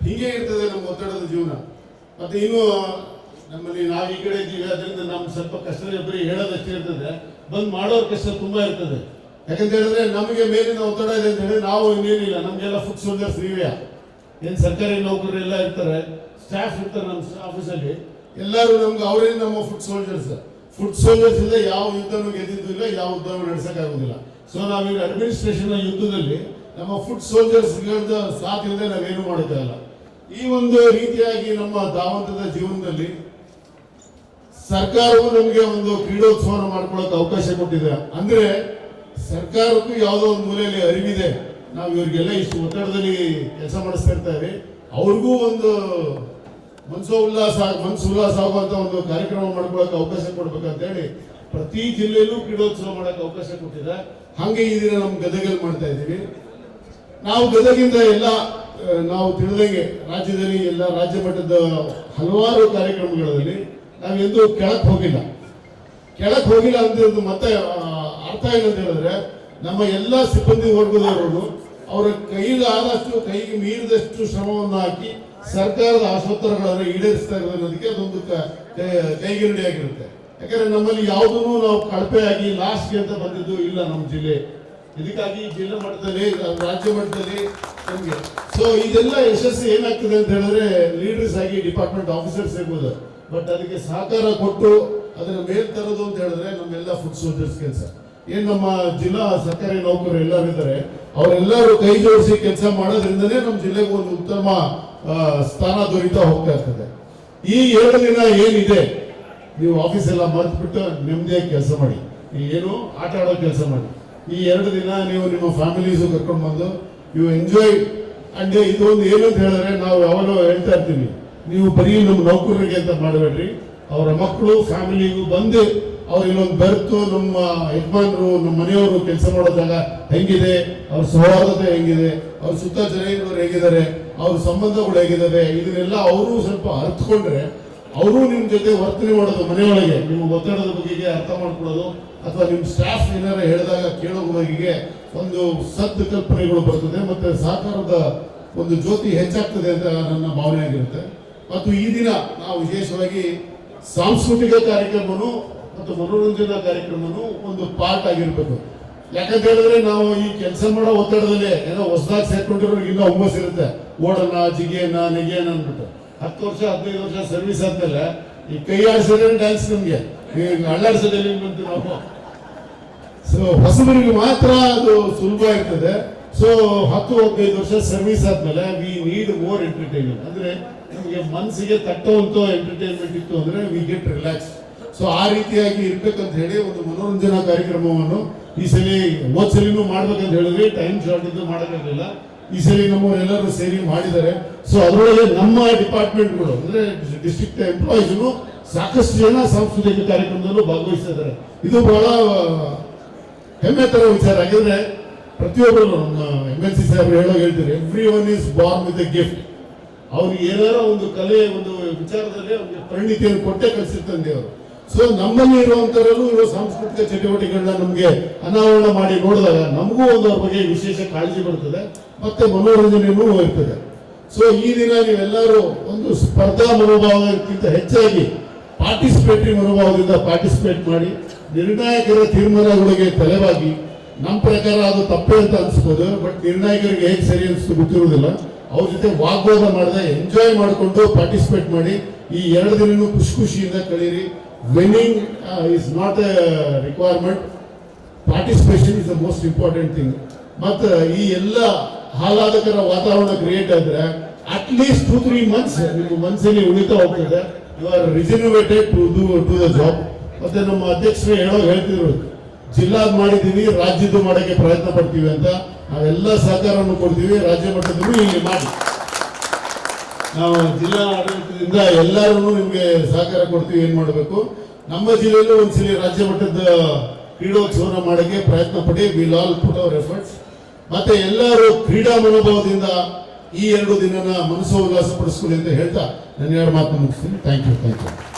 ಹೀಗೆ ಇರ್ತದೆ ನಮ್ಮ ಒತ್ತಡದ ಜೀವನ. ಮತ್ತೆ ಇನ್ನು ನಮ್ಮಲ್ಲಿ ನಾವು ಈ ಕಡೆ ಇದ್ದೀವಿ, ಅದರಿಂದ ನಮ್ಮ ಸ್ವಲ್ಪ ಕಷ್ಟ ಬರೀ ಹೇಳೋದಷ್ಟೇ ಇರ್ತದೆ. ಬಂದು ಮಾಡೋರ್ ಕಷ್ಟ ತುಂಬಾ ಇರ್ತದೆ. ಯಾಕಂತ ಹೇಳಿದ್ರೆ ನಮಗೆ ಮೇಲಿನ ಒತ್ತಡ ಇದೆ ಅಂತ ಹೇಳಿ ನಾವು ಇನ್ನೇನಿಲ್ಲ. ನಮಗೆಲ್ಲ ಫುಡ್ ಸೋಲ್ಜರ್ಸ್ ನೀವೇ ಏನು ಸರ್ಕಾರಿ ನೌಕರರು ಎಲ್ಲ ಇರ್ತಾರೆ ಸ್ಟಾಫ್ ಇರ್ತಾರೆ ನಮ್ಮ ಆಫೀಸಲ್ಲಿ ಎಲ್ಲರೂ ನಮ್ಗೆ ಅವರೇ ನಮ್ಮ ಫುಡ್ ಸೋಲ್ಜರ್ಸ್ ಫುಡ್ ಸೋಲ್ಜರ್ಸ್ ಇಂದ ಯಾವ ಯುದ್ಧನೂ ಗೆದ್ದಿದ್ದು ಇಲ್ಲ, ಯಾವ ಯುದ್ಧನೂ ನಡೆಸೋಕ್ಕಾಗೋದಿಲ್ಲ. ಸೊ ನಾವೀಗ ಅಡ್ಮಿನಿಸ್ಟ್ರೇಷನ್ ಯುದ್ಧದಲ್ಲಿ ನಮ್ಮ ಫುಡ್ ಸೋಲ್ಜರ್ಸ್ ಸಾಥ್ ಇಲ್ಲದೆ ನಾವೇನು ಮಾಡೋಕ್ಕಾಗಲ್ಲ ಈ ಒಂದು ರೀತಿಯಾಗಿ ನಮ್ಮ ದಾವಂತದ ಜೀವನದಲ್ಲಿ ಸರ್ಕಾರವು ನಮಗೆ ಒಂದು ಕ್ರೀಡೋತ್ಸವನ ಮಾಡ್ಕೊಳ್ಳೋಕೆ ಅವಕಾಶ ಕೊಟ್ಟಿದೆ. ಅಂದ್ರೆ ಸರ್ಕಾರಕ್ಕೂ ಯಾವುದೋ ಒಂದು ಮೂಲೆಯಲ್ಲಿ ಅರಿವಿದೆ. ನಾವು ಇವರಿಗೆಲ್ಲ ಇಷ್ಟು ಒತ್ತಡದಲ್ಲಿ ಕೆಲಸ ಮಾಡಿಸ್ತಾ ಇರ್ತಾರೆ. ಅವ್ರಿಗೂ ಒಂದು ಮನ್ಸೋ ಉಲ್ಲಾಸ, ಮನ್ಸು ಉಲ್ಲಾಸ ಆಗುವಂತ ಒಂದು ಕಾರ್ಯಕ್ರಮ ಮಾಡ್ಕೊಳ್ಳೋಕೆ ಅವಕಾಶ ಕೊಡ್ಬೇಕಂತ ಹೇಳಿ ಪ್ರತಿ ಜಿಲ್ಲೆಯಲ್ಲೂ ಕ್ರೀಡೋತ್ಸವ ಮಾಡೋಕೆ ಅವಕಾಶ ಕೊಟ್ಟಿದೆ. ಹಂಗೆ ಈ ದಿನ ನಮ್ಮ ಗದಗಲ್ಲಿ ಮಾಡ್ತಾ ಇದ್ದೀವಿ. ನಾವು ಗದಗಿಂದ ಎಲ್ಲ ನಾವು ತಿಳಿದಂಗೆ ರಾಜ್ಯದಲ್ಲಿ ಎಲ್ಲ ರಾಜ್ಯ ಮಟ್ಟದ ಹಲವಾರು ಕಾರ್ಯಕ್ರಮಗಳಲ್ಲಿ ನಾವೆಂದೂ ಕೆಳಕ್ ಹೋಗಿಲ್ಲ. ಕೆಳಕ್ ಹೋಗಿಲ್ಲ ಅಂತ ಮತ್ತೆ ಅರ್ಥ ಏನಂತ ಹೇಳಿದ್ರೆ ನಮ್ಮ ಎಲ್ಲ ಸಿಬ್ಬಂದಿ ವರ್ಗದವರು ಅವರ ಕೈಲಾದಷ್ಟು ಕೈಗೆ ಮೀರಿದಷ್ಟು ಶ್ರಮವನ್ನು ಹಾಕಿ ಸರ್ಕಾರದ ಆಶೋತ್ತರಗಳನ್ನು ಈಡೇರಿಸ್ತಾ ಇರೋದು ಅನ್ನೋದಕ್ಕೆ ಅದೊಂದು ಕೈಗಿರಡಿಯಾಗಿರುತ್ತೆ ಯಾಕಂದ್ರೆ ನಮ್ಮಲ್ಲಿ ಯಾವುದನ್ನು ನಾವು ಕಳಪೆಯಾಗಿ ಲಾಸ್ಟ್ಗೆ ಅಂತ ಬಂದಿದ್ದು ಇಲ್ಲ ನಮ್ಮ ಜಿಲ್ಲೆ. ಇದಕ್ಕಾಗಿ ಜಿಲ್ಲಾ ಮಟ್ಟದಲ್ಲಿ ರಾಜ್ಯ ಮಟ್ಟದಲ್ಲಿ ನಮಗೆ. ಸೊ ಇದೆಲ್ಲ ಯಶಸ್ಸು ಏನಾಗ್ತದೆ ಅಂತ ಹೇಳಿದ್ರೆ ಲೀಡರ್ಸ್ ಆಗಿ ಡಿಪಾರ್ಟ್ಮೆಂಟ್ ಆಫೀಸರ್ಸ್ ಇರ್ಬೋದು. ಬಟ್ ಅದಕ್ಕೆ ಸಹಕಾರ ಕೊಟ್ಟು ಅದನ್ನ ಮೇಲ್ ತರೋದು ಅಂತ ಹೇಳಿದ್ರೆ ನಮ್ಮೆಲ್ಲ ಫುಡ್ ಸೋಲ್ಜರ್ಸ್ ಕೆಲಸ. ಏನ್ ನಮ್ಮ ಜಿಲ್ಲಾ ಸರ್ಕಾರಿ ನೌಕರರು ಎಲ್ಲರೂ ಇದ್ದಾರೆ, ಅವರೆಲ್ಲರೂ ಕೈ ಜೋಡಿಸಿ ಕೆಲಸ ಮಾಡೋದ್ರಿಂದನೇ ನಮ್ಮ ಜಿಲ್ಲೆಗೆ ಒಂದು ಉತ್ತಮ ಸ್ಥಾನ ದೊರೀತಾ ಹೋಗ್ತಾ ಇರ್ತದೆ. ಈ ಏಳು ದಿನ ಏನಿದೆ, ನೀವು ಆಫೀಸ್ ಎಲ್ಲ ಮರೆತುಬಿಟ್ಟು ನೆಮ್ಮದಿಯಾಗಿ ಕೆಲಸ ಮಾಡಿ. ಏನು, ಆಟ ಆಡೋ ಕೆಲಸ ಮಾಡಿ. ಈ ಎರಡು ದಿನ ನೀವು ನಿಮ್ಮ ಫ್ಯಾಮಿಲೀಸ್ ಕರ್ಕೊಂಡು ಬಂದು ಯು ಎಂಜಾಯ್ ಅಂದ್ರೆ ಇದೊಂದು ಏನು ಅಂತ ಹೇಳಿದ್ರೆ ನಾವು ಯಾವಾಗಲೂ ಹೇಳ್ತಾ ಇರ್ತೀವಿ. ನೀವು ಬರೀ ನಮ್ಮ ನೌಕರರಿಗೆ ಅಂತ ಮಾಡಬೇಡ್ರಿ. ಅವರ ಮಕ್ಕಳು, ಫ್ಯಾಮಿಲಿಗೂ ಬಂದು ಅವ್ರು ಇಲ್ಲೊಂದು ಬೆರೆತು ನಮ್ಮ ಯಜಮಾನರು, ನಮ್ಮ ಮನೆಯವರು ಕೆಲಸ ಮಾಡೋದಾಗ ಹೆಂಗಿದೆ, ಅವ್ರ ಸೌಹಾರ್ದತೆ ಹೆಂಗಿದೆ, ಅವ್ರ ಸುತ್ತ ಜನ ಹೇಗಿದ್ದಾರೆ, ಅವ್ರ ಸಂಬಂಧಗಳು ಹೇಗಿದ್ದಾರೆ ಇದನ್ನೆಲ್ಲ ಅವರು ಸ್ವಲ್ಪ ಅರ್ಥಕೊಂಡ್ರೆ ಅವರು ನಿಮ್ಮ ಜೊತೆ ವರ್ತನೆ ಮಾಡೋದು ಮನೆಯೊಳಗೆ ನಿಮ್ಮ ಒತ್ತಡದ ಬಗೆಗೆ ಅರ್ಥ ಮಾಡ್ಕೊಳ್ಳೋದು, ಅಥವಾ ನಿಮ್ಮ ಸ್ಟಾಫ್ ಏನಾರ ಹೇಳಿದಾಗ ಕೇಳೋ ಬಗೆಗೆ ಒಂದು ಸದ್ ಕಲ್ಪನೆಗಳು ಬರ್ತದೆ, ಮತ್ತೆ ಸಹಕಾರದ ಒಂದು ಜ್ಯೋತಿ ಹೆಚ್ಚಾಗ್ತದೆ ಅಂತ ನನ್ನ ಭಾವನೆ ಆಗಿರುತ್ತೆ. ಮತ್ತು ಈ ದಿನ ನಾವು ವಿಶೇಷವಾಗಿ ಸಾಂಸ್ಕೃತಿಕ ಕಾರ್ಯಕ್ರಮನು ಮತ್ತು ಮನೋರಂಜನಾ ಕಾರ್ಯಕ್ರಮನು ಒಂದು ಪಾರ್ಟ್ ಆಗಿರ್ಬೇಕು. ಯಾಕಂತ ಹೇಳಿದ್ರೆ ನಾವು ಈ ಕೆಲಸ ಮಾಡೋ ಒತ್ತಡದಲ್ಲಿ ಏನೋ ಹೊಸದಾಗಿ ಸೇರ್ಕೊಂಡಿರೋ ಇನ್ನೂ ಹುಮ್ಮಸ್ ಇರುತ್ತೆ. ಓಡೋಣ ಜಿಗೇನ ನೆಗೆಯೋಣ ಅಂದ್ಬಿಟ್ಟು. ಹತ್ತು ವರ್ಷ, ಹದಿನೈದು ವರ್ಷ ಸರ್ವಿಸ್ ಆದ್ಮೇಲೆ ಈ ಕೈ ಆಡಿಸಿದ್ರೆ ಡ್ಯಾನ್ಸ್ ನಮ್ಗೆ? ಅಳ್ಳಾಡಿಸೋದಲ್ಲಿ ನಾವು? ಸೊ ಹೊಸಬರಿಗೆ ಮಾತ್ರ ಅದು ಸುಲಭ ಇರ್ತದೆ. ಸೊ ಹತ್ತು, ಹದಿನೈದು ವರ್ಷ ಸರ್ವಿಸ್ ಆದ್ಮೇಲೆ ವಿ ನೀಡ್ ಮೋರ್ ಎಂಟರ್ಟೈನ್ಮೆಂಟ್ ಅಂದ್ರೆ ನಮಗೆ ಮನಸ್ಸಿಗೆ ತಟ್ಟುವಂತ ಎಂಟರ್ಟೈನ್ಮೆಂಟ್ ಇತ್ತು ಅಂದ್ರೆ ವಿ ಗೆಟ್ ರಿಲ್ಯಾಕ್ಸ್ ಸೊ ಆ ರೀತಿಯಾಗಿ ಇರ್ಬೇಕಂತ ಹೇಳಿ ಒಂದು ಮನೋರಂಜನಾ ಕಾರ್ಯಕ್ರಮವನ್ನು ಈ ಸಲ ಹೋದ್ ಸಲಿನೂ ಮಾಡ್ಬೇಕಂತ ಹೇಳಿದ್ವಿ. ಟೈಮ್ ಶಾರ್ಟ್ ಇದ್ದು ಮಾಡೋಕ್ಕಾಗಲಿಲ್ಲ. ಈ ಸಲ ನಮ್ಮವರೆಲ್ಲರೂ ಸೇರಿ ಮಾಡಿದ್ದಾರೆ. ಸೊ ಅದರೊಳಗೆ ನಮ್ಮ ಡಿಪಾರ್ಟ್ಮೆಂಟ್ಗಳು ಅಂದ್ರೆ ಡಿಸ್ಟ್ರಿಕ್ಟ್ ಎಂಪ್ಲಾಯೀಸ್ ಸಾಕಷ್ಟು ಜನ ಸಾಂಸ್ಕೃತಿಕ ಕಾರ್ಯಕ್ರಮದಲ್ಲೂ ಭಾಗವಹಿಸ್ತಾ ಇದ್ದಾರೆ. ಇದು ಬಹಳ ಹೆಮ್ಮೆ ತರ ವಿಚಾರ. ಆಗಿದ್ರೆ ಪ್ರತಿಯೊಬ್ಬರು ನಮ್ಮ ಎಂ ಎಲ್ ಸಿ ಸಾಹೇಬ್ರು ಹೇಳೋ ಹೇಳ್ತಾರೆ every one is born with a gift ಅವ್ರಿಗೆ ಏನಾರ ಒಂದು ಕಲೆ ಒಂದು ವಿಚಾರದಲ್ಲಿ ಅವ್ರಿಗೆ ಪರಿಣಿತಿಯನ್ನು ಕೊಟ್ಟೆ ಕಳಿಸಿರ್ತಾನೆ ದೇವರು. ಸೊ ನಮ್ಮಲ್ಲಿ ಇರುವಂತರಲ್ಲೂ ಇರುವ ಸಾಂಸ್ಕೃತಿಕ ಚಟುವಟಿಕೆಗಳನ್ನ ನಮಗೆ ಅನಾವರಣ ಮಾಡಿ ನೋಡಿದಾಗ ನಮಗೂ ಒಂದು ಅವ್ರ ಬಗ್ಗೆ ವಿಶೇಷ ಕಾಳಜಿ ಬರ್ತದೆ, ಮತ್ತೆ ಮನೋರಂಜನೆಯೂ ಇರ್ತದೆ. ಸೊ ಈ ದಿನ ನೀವೆಲ್ಲರೂ ಒಂದು ಸ್ಪರ್ಧಾ ಮನೋಭಾವಕ್ಕಿಂತ ಹೆಚ್ಚಾಗಿ ಪಾರ್ಟಿಸಿಪೇಟರಿ ಮನೋಭಾವದಿಂದ ಪಾರ್ಟಿಸಿಪೇಟ್ ಮಾಡಿ, ನಿರ್ಣಾಯಕರ ತೀರ್ಮಾನಗಳಿಗೆ ತಲೆವಾಗಿ ನಮ್ಮ ಪ್ರಕಾರ ಅದು ತಪ್ಪೇ ಅಂತ ಅನಿಸ್ಬೋದು ಬಟ್ ನಿರ್ಣಾಯಕರಿಗೆ ಹೇಗೆ ಸರಿ ಅನಿಸ್ತು ಗೊತ್ತಿರುವುದಿಲ್ಲ. ಅವ್ರ ಜೊತೆ ವಾಗ್ವಾದ ಮಾಡದೆ ಎಂಜಾಯ್ ಮಾಡಿಕೊಂಡು ಪಾರ್ಟಿಸಿಪೇಟ್ ಮಾಡಿ, ಈ ಎರಡು ದಿನನೂ ಖುಷಿ ಖುಷಿಯಿಂದ ಕಳೀರಿ. Winning is not a requirement participation is the most important thing ಮತ್ತು ಈ ಎಲ್ಲ ಆಹ್ಲಾದಕರ ವಾತಾವರಣ ಕ್ರಿಯೇಟ್ ಆದರೆ at least two three months ನಿಮ್ಮ ಮನಸ್ಸಲ್ಲಿ ಉಳಿತಾ ಹೋಗ್ತದೆ. You are rejuvenated to do to the job ಮತ್ತು ನಮ್ಮ ಅಧ್ಯಕ್ಷರು ಹೇಳೋ ಹೇಳ್ತಿದ್ರು, ಜಿಲ್ಲಾದ್ ಮಾಡಿದ್ದೀವಿ ರಾಜ್ಯದ್ದು ಮಾಡೋಕ್ಕೆ ಪ್ರಯತ್ನ ಪಡ್ತೀವಿ ಅಂತ. ನಾವೆಲ್ಲ ಸಹಕಾರವನ್ನು ಕೊಡ್ತೀವಿ, ರಾಜ್ಯ ಮಟ್ಟದಲ್ಲೂ ಇಲ್ಲಿ ಮಾಡಿ. ನಾವು ಜಿಲ್ಲಾ ಆಡಳಿತದಿಂದ ಎಲ್ಲರೂ ನಿಮಗೆ ಸಹಕಾರ ಕೊಡ್ತೀವಿ, ಏನು ಮಾಡಬೇಕು? ನಮ್ಮ ಜಿಲ್ಲೆಯಲ್ಲೂ ಒಂದ್ಸಲಿ ರಾಜ್ಯ ಮಟ್ಟದ ಕ್ರೀಡೋತ್ಸವನ ಮಾಡಕ್ಕೆ ಪ್ರಯತ್ನ ಪಡಿ. Will all put our efforts ಮತ್ತೆ ಎಲ್ಲರೂ ಕ್ರೀಡಾ ಮನೋಭಾವದಿಂದ ಈ ಎರಡು ದಿನನ ಮನಸ್ಸು ಉಲ್ಲಾಸ ಪಡಿಸ್ಕೊಳ್ಳಿ ಅಂತ ಹೇಳ್ತಾ ನನ್ನ ಎರಡು ಮಾತು ಮುಗಿಸ್ತೀನಿ. Thank you thank you